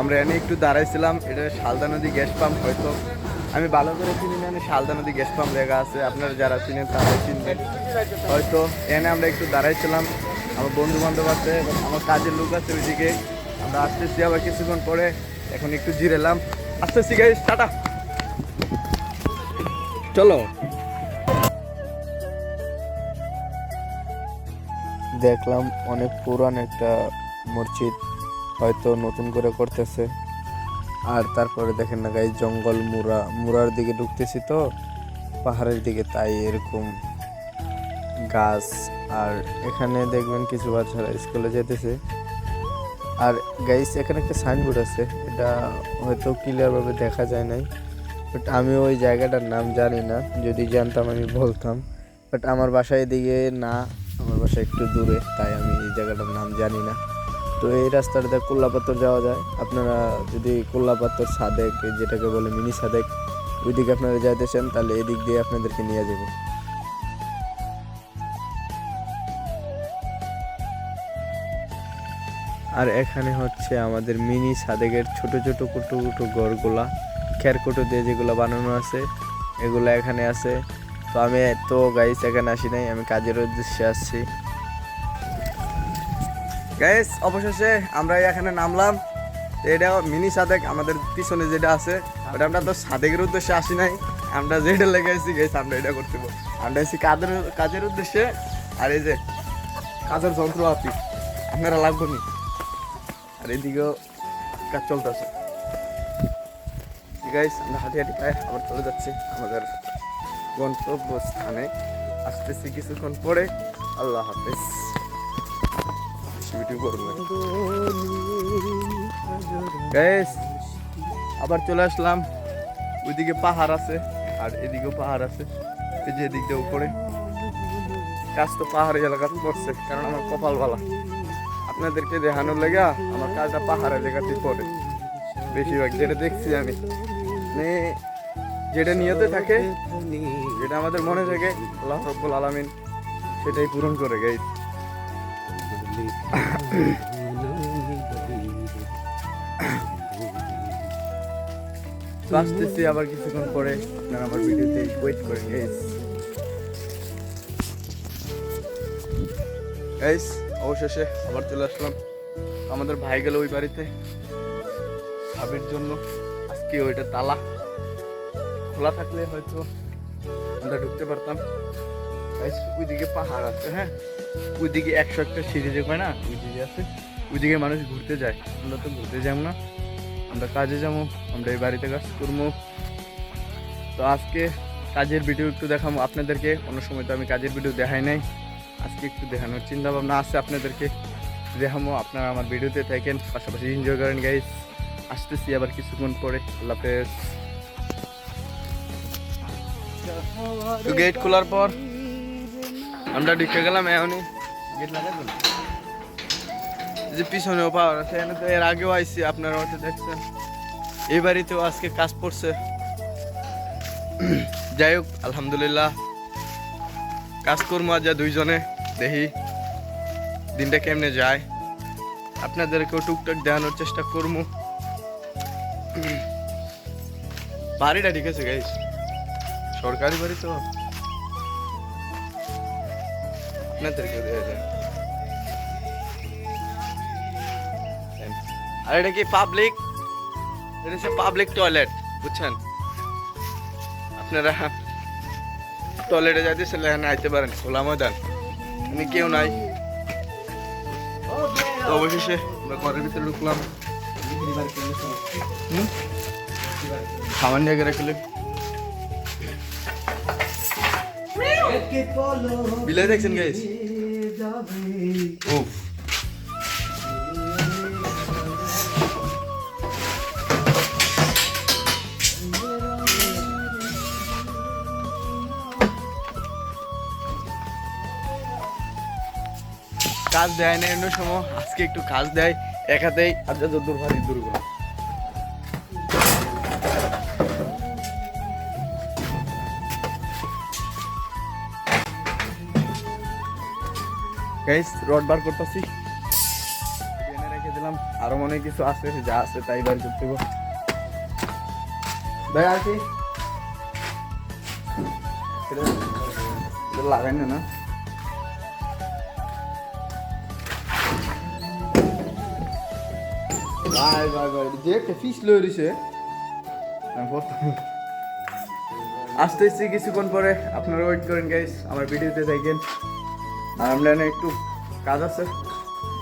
আমরা এনে একটু দাঁড়াইছিলাম, এটা শালদা নদী গ্যাস পাম্প হয়তো। আমি ভালো করে চিনি না শালদা নদী গ্যাস পাম্প লেখা আছে, আপনারা যারা চিনেন তারা চিনবেন। হয়তো এনে আমরা একটু দাঁড়াইছিলাম, আমার বন্ধু বান্ধব আছে আমার কাজের লোক আছে ওইদিকে। আমরা আসতেছি আবার কিছুক্ষণ পরে, এখন একটু জিরেলাম। আসতেছি গাইস টাটা। চলো। দেখলাম অনেক পুরান একটা মসজিদ। হয়তো নতুন করে করতেছে। আর তারপরে দেখেন না গাই জঙ্গল, মুরা, মুরার দিকে ঢুকতেছি তো, পাহাড়ের দিকে, তাই এরকম গাছ। আর এখানে দেখবেন কিছু বাচ্চারা স্কুলে যেতেছে। আর গাইস এখানে একটা সাইনবোর্ড আছে, এটা হয়তো ক্লিয়ারভাবে দেখা যায় নাই বাট আমি ওই জায়গাটার নাম জানি না, যদি জানতাম আমি বলতাম। বাট আমার বাসায় এদিকে না, আমার বাসা একটু দূরে, তাই আমি এই জায়গাটার নাম জানি না। তো এই রাস্তাটাতে কোল্লাপাত্তর যাওয়া যায়। আপনারা যদি কোল্লাপাত্তর সাদেক যেটাকে বলে মিনি সাদেক, ওইদিকে আপনারা যাইতেছেন তাহলে এদিক দিয়ে আপনাদেরকে নিয়ে যাব। আর এখানে হচ্ছে আমাদের মিনি সাদেকের ছোট ছোট কুটু কুটু গড়গুলা খেরকুটো দিয়ে যেগুলো বানানো আছে, এগুলো এখানে আছে। তো আমি তো গাইস এখানে আসি নাই, আমি কাজের উদ্দেশ্যে আসছি। গাইস অবশেষে আমরা এখানে নামলাম। এটা মিনি সাদেক, আমাদের পিছনে যেটা আছে, ওটা আমরা তো সাদেকের উদ্দেশ্যে আসি নাই। আমরা যেটা লেগে আসছি গাইস আমরা এটা করতে আমরা এসেছি কাজের কাজের উদ্দেশ্যে। আর এই যে, কাজের যন্ত্র যন্ত্রপাতি আপনারা লাগবে নি? আর এদিকেও কাজ চলতেছে। গাইস আমরা হাঁটি হাঁটি পায়ে আবার চলে যাচ্ছি আমাদের গন্তব্য স্থানে আসতেছি কিছুক্ষণ পরে। আল্লাহ হাফেজ। ভিডিও আবার চলে আসলাম। ওইদিকে পাহাড় আছে, আর এদিকেও পাহাড় আছে। এই যে এদিক দিয়ে উপরে। কাজ তো পাহাড়ি এলাকা করছে কারণ আমার কপাল ভালা আপনাদেরকে দেখানোর লেগা আমার কাজটা পাহাড়ের জায়গাতে পড়ে। বেশিরভাগ যেটা দেখছি আমি। মানে যেটা নিয়তে থাকে, যেটা আমাদের মনে থাকে, আল্লাহ রব্বুল আলামিন সেটাই পূরণ করে গাই আসতেছি আবার কিছুক্ষণ পরে। আমার ভিডিওতে ওয়েট করেন গাইস অবশেষে আবার চলে আসলাম। আমাদের ভাই গেল ওই বাড়িতে। ভাবির জন্য আজকে ওইটা তালা। খোলা থাকলে হয়তো আমরা ঢুকতে পারতাম। ওইদিকে পাহাড় আছে হ্যাঁ? ওইদিকে একশো একটা সিঁড়ি যে না? ওইদিকে মানুষ ঘুরতে যায়। আমরা তো ঘুরতে যাব না। আমরা কাজে যাব, আমরা এই বাড়িতে কাজ করব। তো আজকে কাজের ভিডিও একটু দেখাবো আপনাদেরকে। অন্য সময় তো আমি কাজের ভিডিও দেখাই নাই। আজকে একটু দেখানোর চিন্তা ভাবনা আছে আপনাদেরকে। দেখাবো, আপনারা আমার ভিডিওতে থাকেন, পাশাপাশি এনজয় করেন গাইস আসতেছি আবার কিছুক্ষণ পরে। আল্লাহ হাফেজ। গেট খোলার পর আমরা ঢুকে গেলাম এখনই। গেট লাগাই না? যে পিছনেও পাওয়ার আছে এখানে তো এর আগেও আইসি আপনারা হয়তো দেখছেন। এই বাড়িতেও আজকে কাজ পড়ছে। যাই হোক আলহামদুলিল্লাহ। কাজ করব আজ দুইজনে দেখি দিনটা কেমনে যায়। আপনাদেরকেও টুকটাক দেখানোর চেষ্টা করব। বাড়িটা ঠিক আছে গাইস সরকারি বাড়ি তো। আপনাদেরকেও দেখা যায় আর এটা কি পাবলিক এটা হচ্ছে পাবলিক টয়লেট বুঝছেন? আপনারা টয়লেটে যাইতে সেলে এখানে আইতে পারেন, খোলা ময়দান। এখানে কেউ নাই। তো অবশেষে আমরা ঘরের ভিতরে ঢুকলাম। হুম? সামান নিয়ে বিলাই দেখছেন গাইস উফ কাজ দেয় না অন্য সময় আজকে একটু কাজ দেয় এক হাতেই আর যত দূর ভারী দূর গাইস রড বার করতেছি। এনে রেখে দিলাম। আরও মনে কিছু আছে, যা আছে তাই বার করতে। ভাই, আর কি? লাগাই না না। ভাই ভাই ভাই, যে আমি আসতেছি কিছুক্ষণ পরে। আপনারা ওয়েট করেন গাইস আমার ভিডিওতে দেখেন। আর আমরা একটু কাজ আছে।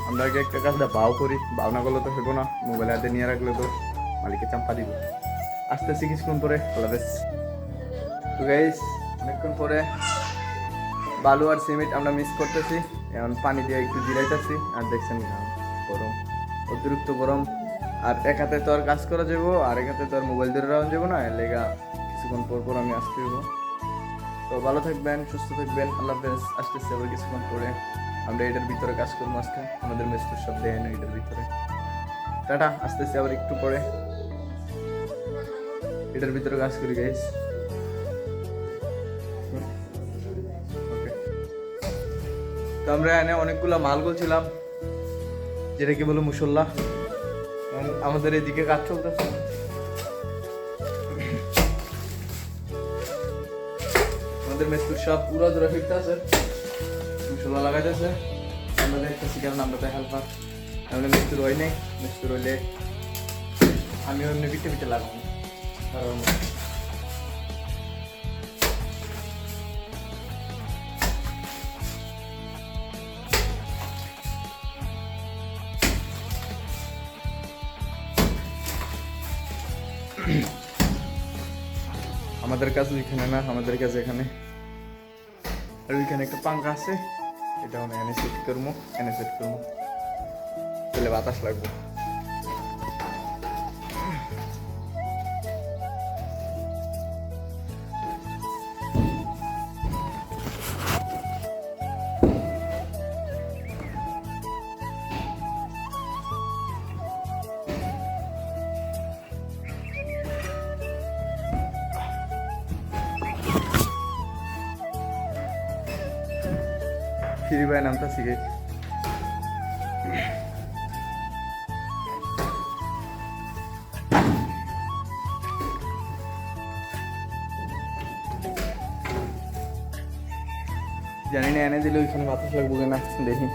আমরা আগে একটা কাজটা বাও করি। বাও না করলে তো হইব না। মোবাইল হাতে নিয়ে রাখলে তো মালিকে চাম্পা দিব। আসতেছি কিছুক্ষণ পরে। হাফেজ। তো অনেকক্ষণ পরে বালু আর সিমেন্ট আমরা মিস করতেছি। এখন পানি দিয়ে একটু জিরাইতেছি। আর দেখছেন গরম। অতিরিক্ত গরম। আর এক হাতে তো আর কাজ করা যাব আর এক হাতে তো আর মোবাইল ধরে রাখা যাব না। লেগা কিছুক্ষণ পর পর আমি আসতে হইব। তো ভালো থাকবেন, সুস্থ থাকবেন, আল্লাহ হাফেজ। আসতেছি আবার কিছুক্ষণ পরে। আমরা এটার ভিতরে কাজ করব আজকে, আমাদের মেস্তুর সব দেয় না এটার ভিতরে। টাটা, আসতেছি আবার একটু পরে। এটার ভিতরে কাজ করি গাইস তো আমরা এনে অনেকগুলো মাল বলছিলাম যেটা কি বলো মুসল্লা আমাদের এদিকে কাজ চলতেছে। আমাদের মেস্তুর সব পুরো ধরে ফিরতে আছে মুসল্লা লাগাইতেছে। আমরা দেখতেছি কারণ আমরা তো হেল্পার আমরা মেস্তুর হয় নাই মেস্তুর হইলে আমি এমনি পিঠে পিঠে লাগাবো। কারণ আমাদের কাছে ওইখানে না, আমাদের কাছে এখানে। আর ওইখানে একটা পাঙ্খা আছে এটা আমরা এনে সেট করব এনে সেট করব তাহলে বাতাস লাগবে ফিরি ভাই নামটা শিখে। জানি না এনে দিলে ওইখানে বাতাস লাগবো কিনা দেখি।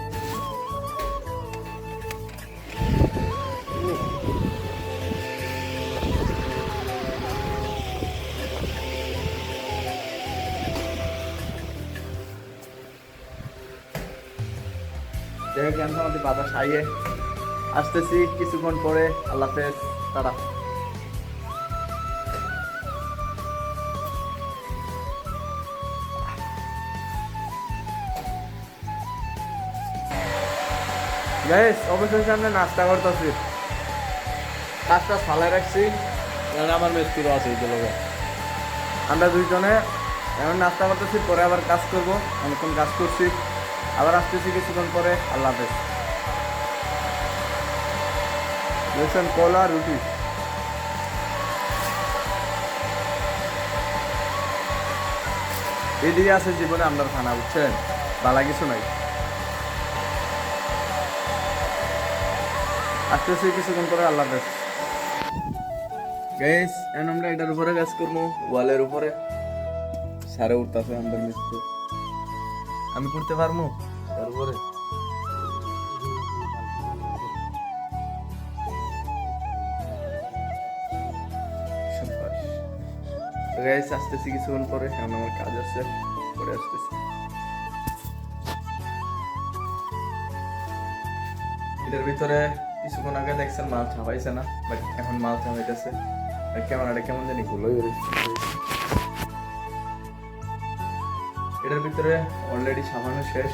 যাই এখন আমাদের বাতাস আইয়ে আসতেছি কিছুক্ষণ পরে। আল্লাহ হাফেজ তারা অবশেষে আমরা নাস্তা করতেছি। কাজটা ফালাই রাখছি। কারণ আমার মিস্ত্রিও আছে এই লোকে আমরা দুইজনে এখন নাস্তা করতেছি পরে আবার কাজ করব। অনেকক্ষণ কাজ করছি। আবার আসতেছি কিছুক্ষণ পরে। আল্লাহ হাফেজ। দেখছেন কলা, রুটি। এদিকে আছে জীবনে আপনার খানা, বুঝছেন? বালা কিছু নাই। আসতেছি কিছুক্ষণ পরে, আল্লাহ হাফেজ। গাইস এখন আমরা এটার উপরে কাজ করব, ওয়ালের উপরে। সারে উঠতেছে আমাদের মিস্ত্রি আমি করতে পারব? উপরে গাইস, আসতেছি কিছুক্ষণ পরে। এখন আমার কাজ আছে, পরে আসতেছি। এটার ভিতরে কিছুক্ষণ আগে দেখছেন মাল ছাপাইছে না, বাট এখন মাল ছাপাইতেছে। আর ক্যামেরাটা কেমন জানি গুলোই এটার ভিতরে অলরেডি সামান্য শেষ।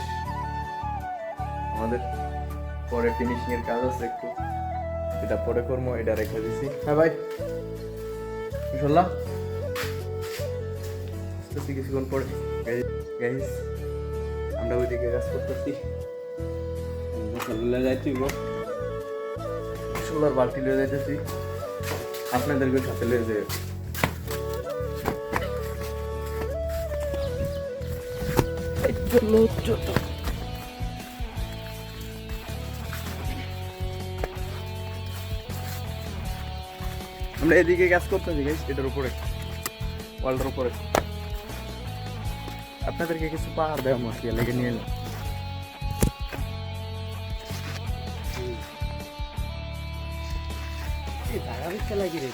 আমাদের পরে ফিনিশিং এর কাজ আছে একটু। এটা পরে করব এটা রেখে দিছি। হ্যাঁ ভাই। ইনশাল্লাহ আসতেছি কিছুক্ষণ পরে। গাইস আমরা ওইদিকে কাজ করতেছি। চলে যাচ্ছি গো সোলার বালতি লিয়ে যাইতেছি। আপনাদেরকে সাথে লিয়ে যে চলো চলো আমরা এদিকে কাজ করতেছি গাইস এটার উপরে, ওয়ালটার উপরে। আপনাদেরকে কিছু পাহাড় দেওয়া মশলা লেগে নিয়ে এলাম। এই জায়গা বিচ্ছে রে